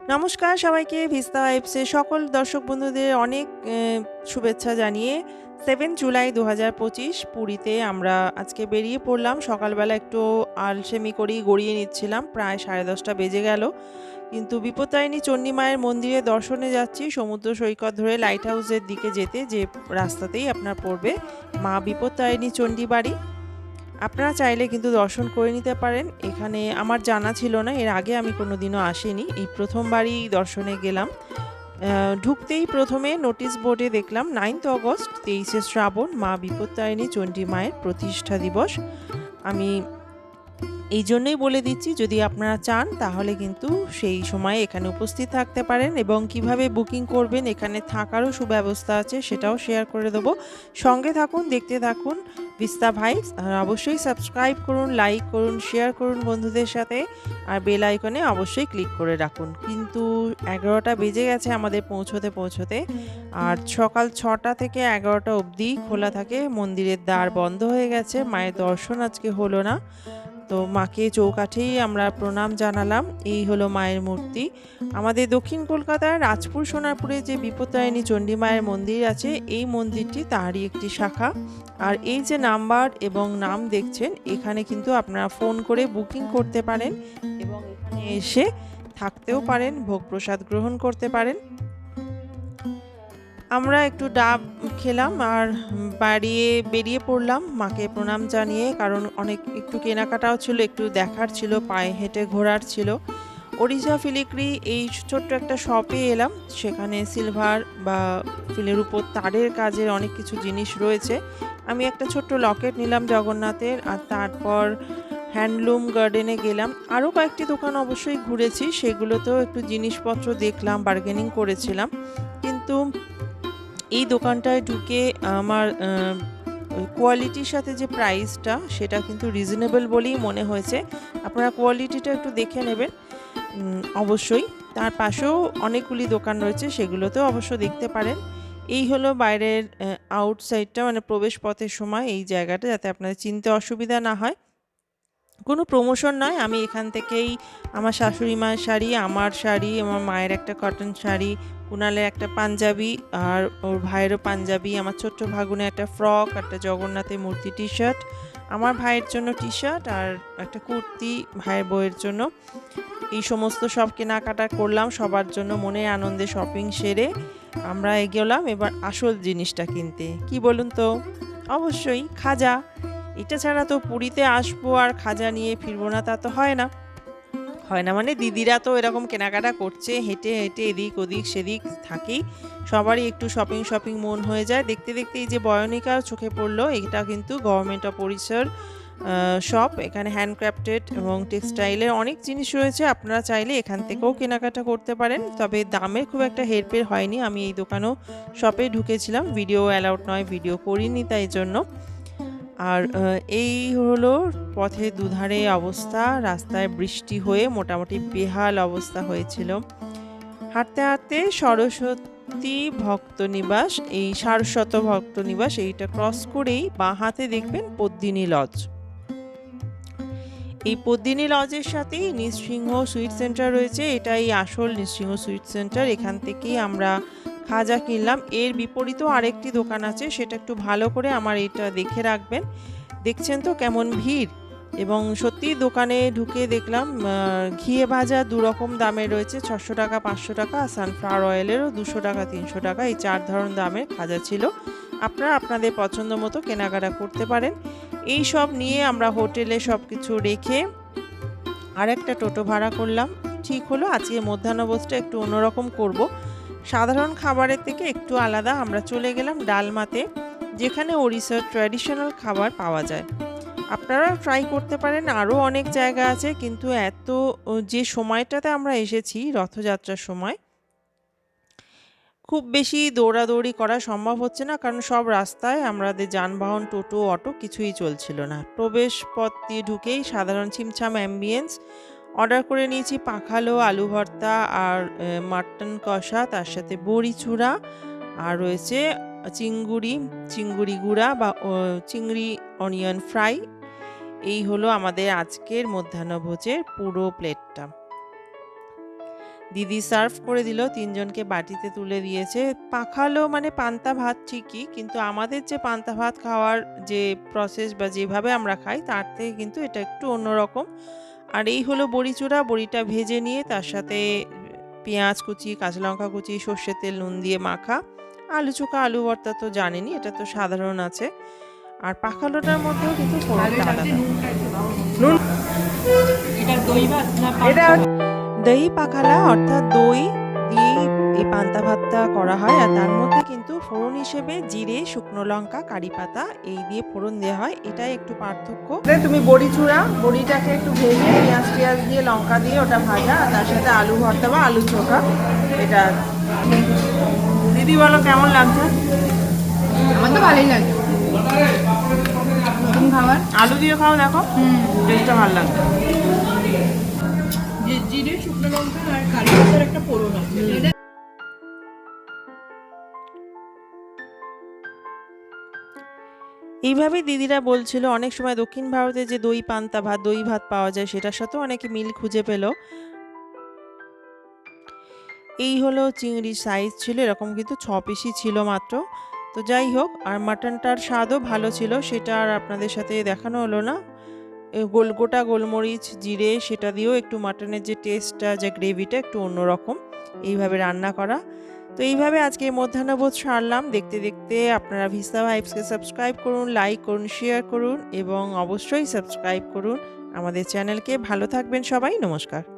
নমস্কার সবাইকে, ভিস্তা ওয়াইবসে সকল দর্শক বন্ধুদের অনেক শুভেচ্ছা জানিয়ে সেভেন জুলাই দু হাজার পঁচিশ পুরীতে আমরা আজকে বেরিয়ে পড়লাম। সকালবেলা একটু আলসেমি করেই গড়িয়ে নিচ্ছিলাম, প্রায় সাড়ে দশটা বেজে গেল। কিন্তু বিপত্তারিণী চণ্ডী মায়ের মন্দিরে দর্শনে যাচ্ছি, সমুদ্র সৈকত ধরে লাইট হাউসের দিকে যেতে, যে রাস্তাতেই আপনার পড়বে মা বিপত্তারিণী চণ্ডী বাড়ি। আপনারা চাইলে কিন্তু দর্শন করে নিতে পারেন। এখানে আমার জানা ছিল না, এর আগে আমি কোনো দিনও আসিনি। এই প্রথমবারই দর্শনে গেলাম। ঢুকতেই প্রথমে নোটিশ বোর্ডে দেখলাম নাইন্থ অগস্ট তেইশে শ্রাবণ, মা বিপত্তারিণী, চণ্ডী মায়ের প্রতিষ্ঠা দিবস। আমি এই জন্যই বলে দিচ্ছি, যদি আপনারা চান, তাহলে কিন্তু সেই সময় এখানে উপস্থিত থাকতে পারেন এবং কীভাবে বুকিং করবেন, এখানে থাকারও সুব্যবস্থা আছে, সেটাও শেয়ার করে দেবো। সঙ্গে থাকুন, দেখতে থাকুন বিস্তা ভাই অবশ্যই সাবস্ক্রাইব করুন, লাইক করুন, শেয়ার করুন বন্ধুদের সাথে, আর বেল আইকনে অবশ্যই ক্লিক করে রাখুন। কিন্তু এগারোটা বেজে গেছে আমাদের পৌঁছোতে পৌঁছোতে, আর সকাল ছটা থেকে এগারোটা অবধি খোলা থাকে, মন্দিরের দ্বার বন্ধ হয়ে গেছে, মায়ের দর্শন আজকে হলো না। তো মাকে চৌকাঠেই আমরা প্রণাম জানালাম। এই হলো মায়ের মূর্তি। আমাদের দক্ষিণ কলকাতার রাজপুর সোনারপুরে যে বিপত্তারিণী চণ্ডী মায়ের মন্দির আছে, এই মন্দিরটি তারই একটি শাখা। আর এই যে নাম্বার এবং নাম দেখছেন, এখানে কিন্তু আপনারা ফোন করে বুকিং করতে পারেন এবং এখানে এসে থাকতেও পারেন ভোগ প্রসাদ গ্রহণ করতে পারেন। আমরা একটু ডাব খেলাম আর বাড়িয়ে বেরিয়ে পড়লাম মাকে প্রণাম জানিয়ে, কারণ অনেক একটু কেনাকাটাও ছিল, একটু দেখার ছিল, পায়ে হেঁটে ঘোরার ছিল। ওড়িশা ফিলিগ্রি এই ছোট্ট একটা শপে এলাম, সেখানে সিলভার বা ফিলের উপর তারের কাজের অনেক কিছু জিনিস রয়েছে। আমি একটা ছোট্ট লকেট নিলাম জগন্নাথের, আর তারপর হ্যান্ডলুম গার্ডেনে গেলাম। আরও কয়েকটি দোকান অবশ্যই ঘুরেছি, সেগুলোতেও একটু জিনিসপত্র দেখলাম, বার্গেনিং করেছিলাম। কিন্তু এই দোকানটায় ঢুকে আমার কোয়ালিটির সাথে যে প্রাইসটা সেটা কিন্তু রিজনেবল বলেই মনে হয়েছে। আপনারা কোয়ালিটিটা একটু দেখে নেবেন অবশ্যই। তার পাশেও অনেকগুলি দোকান রয়েছে, সেগুলোতেও অবশ্য দেখতে পারেন। এই হলো বাইরের আউটসাইডটা মানে প্রবেশ পথের সময় এই জায়গাটা, যাতে আপনাদের চিনতে অসুবিধা না হয়। কোনো প্রমোশন নয়। আমি এখান থেকেই আমার শাশুড়ি মায়ের শাড়ি, আমার শাড়ি, আমার মায়ের একটা কটন শাড়ি কুনালের একটা পাঞ্জাবি, আর ওর ভাইয়েরও পাঞ্জাবি, আমার ছোট্ট ভাগুনে একটা ফ্রক একটা জগন্নাথের মূর্তি টি শার্ট আমার ভাইয়ের জন্য টি শার্ট আর একটা কুর্তি ভাইয়ের বইয়ের জন্য। এই সমস্ত সব কেনাকাটা করলাম, সবার জন্য মনে আনন্দে শপিং সেরে আমরা এগোলাম। এবার আসল জিনিসটা কিনতে। কি বলুন তো? অবশ্যই, খাজা। এটা ছাড়া তো পুরীতে আসব আর খাজা নিয়ে ফিরবো না, তা তো হয় না। হয় না মানে দিদিরা তো এরকম কেনাকাটা করছে, হেঁটে হেঁটে এদিক ওদিক সেদিক থাকেই। সবারই একটু শপিং শপিং মন হয়ে যায়। দেখতে দেখতে এই যে বয়নিকার চোখে পড়ল, এটা কিন্তু গভর্নমেন্ট অফ পরিসর শপ এখানে হ্যান্ডক্রাফটেড এবং টেক্সটাইলের অনেক জিনিস রয়েছে, আপনারা চাইলে এখান থেকেও কেনাকাটা করতে পারেন। তবে দামের খুব একটা হেরফের হয়নি। আমি এই দোকানও শপে ঢুকেছিলাম। ভিডিও অ্যালাউড নয় ভিডিও করিনি তাই জন্য। আর এই হলো পথে দুধারে অবস্থা, রাস্তায় বৃষ্টি হয়ে মোটামুটি বেহাল অবস্থা হয়েছিল। হাঁটতে হাঁটতে সরস্বতী ভক্ত নিবাস, এই সারস্বত ভক্ত নিবাস এইটা ক্রস করেই বাঁ হাতে দেখবেন পদ্মিনী লজ এই পদ্মিনী লজের সাথেই নৃসিংহ সুইট সেন্টার রয়েছে, এটাই আসল নৃসিংহ সুইট সেন্টার এখান থেকেই আমরা খাজা কিনলাম। এর বিপরীতেও আরেকটি দোকান আছে, সেটা একটু ভালো করে আমার এটা দেখে রাখবেন। দেখছেন তো কেমন ভিড়? এবং সত্যি দোকানে ঢুকে দেখলাম ঘিয়ে ভাজা দু রকম দামের রয়েছে, ছশো টাকা, পাঁচশো টাকা, আর সানফ্লাওয়ার অয়েলেরও দুশো টাকা, তিনশো টাকা, এই চার ধরন দামের খাজা ছিল। আপনারা আপনাদের পছন্দ মতো কেনাকাটা করতে পারেন। এই সব নিয়ে আমরা হোটেলে সব কিছু রেখে আর একটা টোটো ভাড়া করলাম। ঠিক হলো, আজকে মধ্যাহ্নভোজটা একটু অন্যরকম করব। সাধারণ খাবারের থেকে একটু আলাদা আমরা চলে গেলাম ডালমাতে যেখানে ওড়িশার ট্র্যাডিশনাল খাবার পাওয়া যায়। আপনারা ট্রাই করতে পারেন আরও অনেক জায়গা আছে, কিন্তু এত যে সময়টাতে আমরা এসেছি, রথযাত্রার সময়, খুব বেশি দৌড়াদৌড়ি করা সম্ভব হচ্ছে না, কারণ সব রাস্তায় আমাদের যানবাহন, টোটো, অটো কিছুই চলছিল না। প্রবেশ পথ দিয়ে ঢুকেই সাধারণ ছিমছাম অ্যাম্বিয়েন্স অর্ডার করে নিয়েছি পাখালো, আলু ভর্তা আর মাটন কষা, তার সাথে বড়ি চূড়া আর রয়েছে চিঙ্গুড়ি চিঙ্গুড়ি গুঁড়া বা চিংড়ি অনিয়ন ফ্রাই। এই হলো আমাদের আজকের মধ্যাহ্নভোজের পুরো প্লেটটা। দিদি সার্ভ করে দিল, তিনজনকে বাটিতে তুলে দিয়েছে। পাখালো মানে পান্তা ভাত ঠিকই, কিন্তু আমাদের যে পান্তা ভাত খাওয়ার যে প্রসেস বা যেভাবে আমরা খাই, তার থেকে কিন্তু এটা একটু অন্যরকম। আর এই হলো বড়ি চূড়া। বড়িটা ভেজে নিয়ে তার সাথে পেঁয়াজ কুচি কাঁচা লঙ্কা কুচি সর্ষের তেল নুন দিয়ে মাখা। আলু চোখা আলু ভর্তা তো জানেনি এটা তো সাধারণ আছে। আর পাখালোটার মধ্যেও কিন্তু ফোড়নটা আলাদা। নুন। এটা দই ভাত না এটা দই পাখালা অর্থাৎ দই দিয়ে এই পান্তা ভাতটা করা হয় আর তার মধ্যে কিন্তু ফোড়ন হিসেবে জিরে শুকনো লঙ্কা কারি পাতা এই দিয়ে ফোড়ন দেওয়া হয়। এটাই একটু পার্থক্য। তুমি বড়ি চূড়া বড়িটাকে একটু ভেজে পেঁয়াজ টিয়াজ দিয়ে লঙ্কা দিয়ে ওটা ভাজা আর তার সাথে আলু ভর্তা বা আলু চোখা এটা দিদি বলো কেমন লাগছে? আমার তো ভালোই লাগে। খাবার। আলু দিয়ে খাও দেখো। টেস্টটা ভালো লাগছে। জিরে শুকনো লঙ্কা আর কারি পাতার একটা ফোড়ন আছে। এইভাবেই দিদিরা বলছিল, অনেক সময় দক্ষিণ ভারতে যে দই পান্তা ভাত, দই ভাত পাওয়া যায়, সেটার সাথেও অনেকে মিল খুঁজে পেল। এই হলো চিংড়ির সাইজ ছিল, এরকম কিন্তু ছ পিসই ছিল মাত্র। তো যাই হোক, আর মাটনটার স্বাদও ভালো ছিল, সেটা আর আপনাদের সাথে দেখানো হলো না। গোল, গোটা গোলমরিচ, জিরে, সেটা দিয়েও একটু মাটনের যে টেস্টটা যে গ্রেভিটা একটু অন্যরকম। এইভাবে রান্না করা। তো এইভাবে আজকে মধ্যাহ্নবোধ সারলাম। দেখতে দেখতে আপনারা ভিসা ভাইবসকে সাবস্ক্রাইব করুন লাইক করুন শেয়ার করুন এবং অবশ্যই সাবস্ক্রাইব করুন আমাদের চ্যানেলকে ভালো থাকবেন সবাই, নমস্কার।